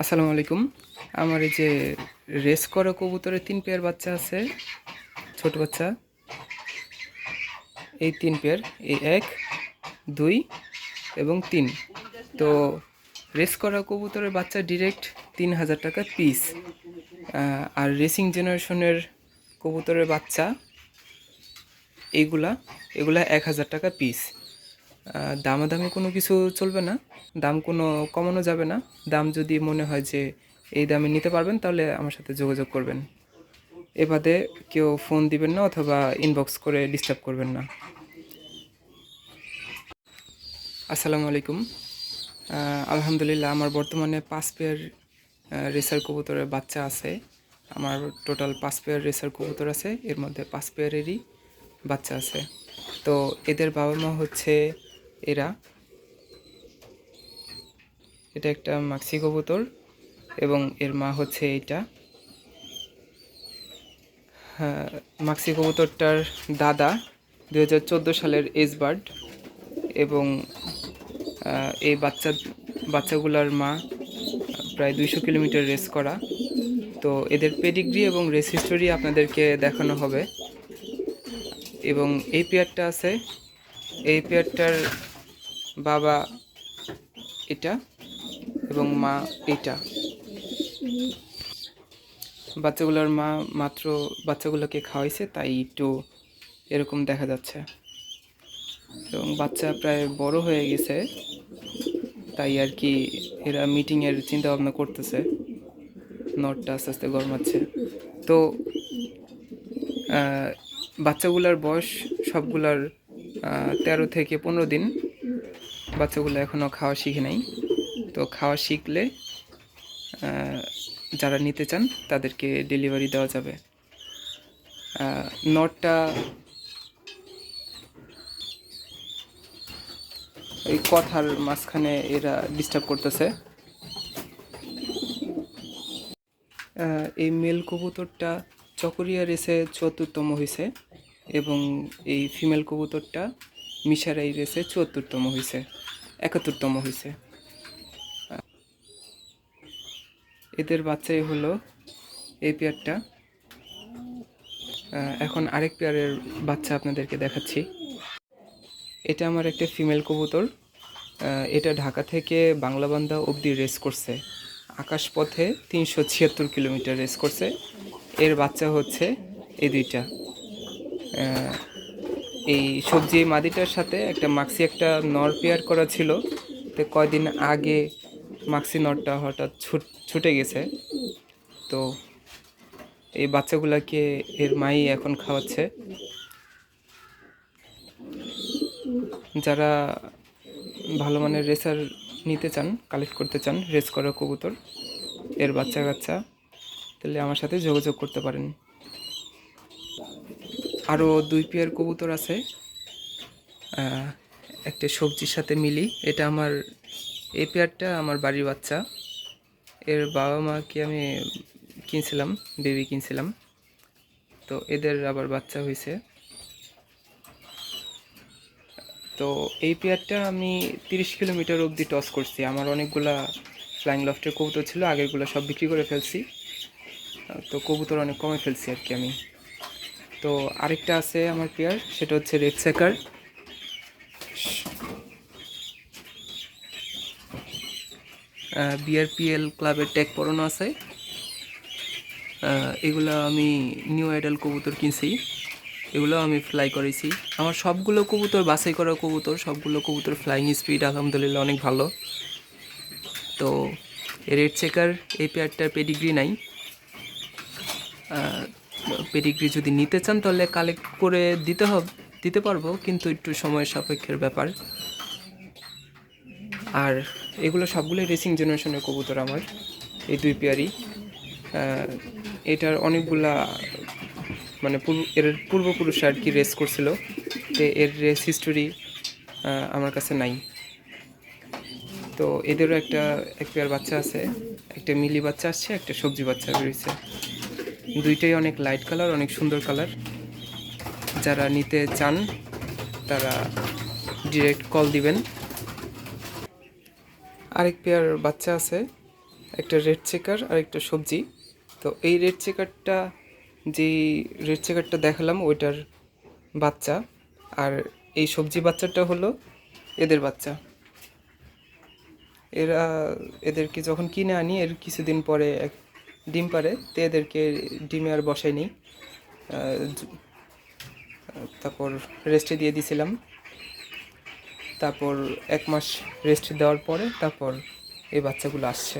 আসসালামু আলাইকুম। আমার এই যে রেস করা কবুতরের তিন পেয়ার বাচ্চা আছে, ছোট বাচ্চা। এই তিন পেয়ার, এই এক, দুই এবং তিন। তো রেস করা কবুতরের বাচ্চা ডিরেক্ট তিন হাজার টাকা পিস আর রেসিং জেনারেশনের কবুতরের বাচ্চা এইগুলা এগুলা এক হাজার টাকা পিস দামাদামি কোনো কিছু চলবে না, দাম কোনো কমানো যাবে না। দাম যদি মনে হয় যে এই দামে নিতে পারবেন, তাহলে আমার সাথে যোগাযোগ করবেন। এ বাদে কেউ ফোন দিবেন না অথবা ইনবক্স করে ডিস্টার্ব করবেন না। আসসালামু আলাইকুম। আলহামদুলিল্লাহ, আমার বর্তমানে পাঁচ পেয়ার রেসার কবুতরের বাচ্চা আছে। আমার টোটাল পাঁচ পেয়ার রেসার কবুতর আছে, এর মধ্যে পাঁচ পেয়ারেরই বাচ্চা আছে। তো এদের বাবা মা হচ্ছে এরা। এটা একটা মাক্সি কবুতর এবং এর মা হচ্ছে এইটা। হ্যাঁ, মাক্সি কবুতরটার দাদা দু হাজার চোদ্দ সালের এজ বার্ড এবং এই বাচ্চা বাচ্চাগুলার মা প্রায় দুইশো কিলোমিটার রেস করা। তো এদের পেডিগ্রি এবং রেস হিস্টোরি আপনাদেরকে দেখানো হবে। এবং এই পেয়ারটা আছে। এই পেয়ারটার বাবা এটা এবং মা এটা। বাচ্চাগুলোর মা মাত্র বাচ্চাগুলোকে খাওয়াইছে, তাই একটু এরকম দেখা যাচ্ছে। এবং বাচ্চা প্রায় বড় হয়ে গেছে, তাই আর কি এরা মিটিংয়ের চিন্তা ভাবনা করতেছে। নটটা আস্তে আস্তে গরমাচ্ছে। তো বাচ্চাগুলার বয়স সবগুলার তেরো থেকে পনেরো দিন। বাচ্চাগুলো এখনও খাওয়া শিখে নাই। তো খাওয়া শিখলে যারা নিতে চান, তাদেরকে ডেলিভারি দেওয়া যাবে। নটটা এই কথার মাঝখানে এরা ডিস্টার্ব করতেছে। এই মেল কবুতরটা চকরিয়া রেসে চুয়াত্তরতম হয়েছে এবং এই ফিমেল কবুতরটা মিশারাই রেসে চুয়াত্তরতম হয়েছে একাত্তরতম হয়েছে এদের বাচ্চাই হলো এই পেয়ারটা। এখন আরেক পেয়ারের বাচ্চা আপনাদেরকে দেখাচ্ছি। এটা আমার একটা ফিমেল কবুতর। এটা ঢাকা থেকে বাংলাবান্ধা অবধি রেস করছে। আকাশপথে তিনশো ছিয়াত্তর কিলোমিটার রেস করছে। এর বাচ্চা হচ্ছে এই দুইটা। এই সবজি মাদিটার সাথে একটা মাক্সি একটা নর পেয়ার করা ছিল। তো কয়দিন আগে মাক্সি নরটা হঠাৎ ছুট গেছে। তো এই বাচ্চাগুলোকে এর মাই এখন খাওয়াচ্ছে। যারা ভালো মানের রেসার নিতে চান, কালেক্ট করতে চান, রেস করা কবুতর, এর বাচ্চা কাচ্চা তাহলে আমার সাথে যোগাযোগ করতে পারেন। আরও দুই পেয়ার কবুতর আছে। একটা সবজির সাথে মিলি। এটা আমার এই পেয়ারটা আমার বাড়ির বাচ্চা। এর বাবা মাকে আমি কিনছিলাম, বেবি কিনছিলাম। তো এদের আবার বাচ্চা হয়েছে। তো এই পেয়ারটা আমি তিরিশ কিলোমিটার অবধি টস করছি। আমার অনেকগুলা ফ্লাইং লফটের কবুতর ছিল, আগেরগুলো সব বিক্রি করে ফেলছি। তো কবুতর অনেক কমে ফেলছি আর কি আমি। তো আরেকটা আছে আমার পেয়ার সেটা হচ্ছে রেড সেকার বিআরপিএল ক্লাবের ট্যাগ পরানো আছে। এগুলো আমি নিউ আইডাল কবুতর কিনছি। এগুলো আমি ফ্লাই করেছি আমার সবগুলো কবুতর, বাছাই করা কবুতর, সবগুলো কবুতর ফ্লাইং স্পিড আলহামদুলিল্লাহ অনেক ভালো। তো রেড চেকার এই পেয়ারটার পেডিগ্রি নাই। পেডিগ্রি যদি নিতে চান, তাহলে কালেক্ট করে দিতে হবে, দিতে পারব, কিন্তু একটু সময় সাপেক্ষের ব্যাপার। আর এগুলো সবগুলোই রেসিং জেনারেশনের কবুতর আমার, এই দুই পেয়ারই। এটার অনেকগুলা মানে এর পূর্বপুরুষ আর কি রেস করছিল, তো এর রেস হিস্টোরি আমার কাছে নাই। তো এদেরও একটা, এক পেয়ার বাচ্চা আছে, একটা মিলি বাচ্চা আসছে, একটা সবজি বাচ্চা বেরিয়েছে দুইটাই অনেক লাইট কালার অনেক সুন্দর কালার যারা নিতে চান, তারা ডিরেক্ট কল দিবেন। আরেক পেয়ার বাচ্চা আছে, একটা রেড চেকার আর একটা সবজি। তো এই রেড চেকারটা যে রেড চেকারটা দেখালাম, ওইটার বাচ্চা। আর এই সবজি বাচ্চাটা হলো এদের বাচ্চা। এরা এদেরকে যখন কিনে আনি, এর কিছুদিন পরে এক ডিম পারে তো এদেরকে ডিমে আর বসাই নিই। তারপর রেস্টে দিয়ে দিছিলাম। তারপর এক মাস রেস্ট দেওয়ার পরে তারপর এই বাচ্চাগুলো আসছে।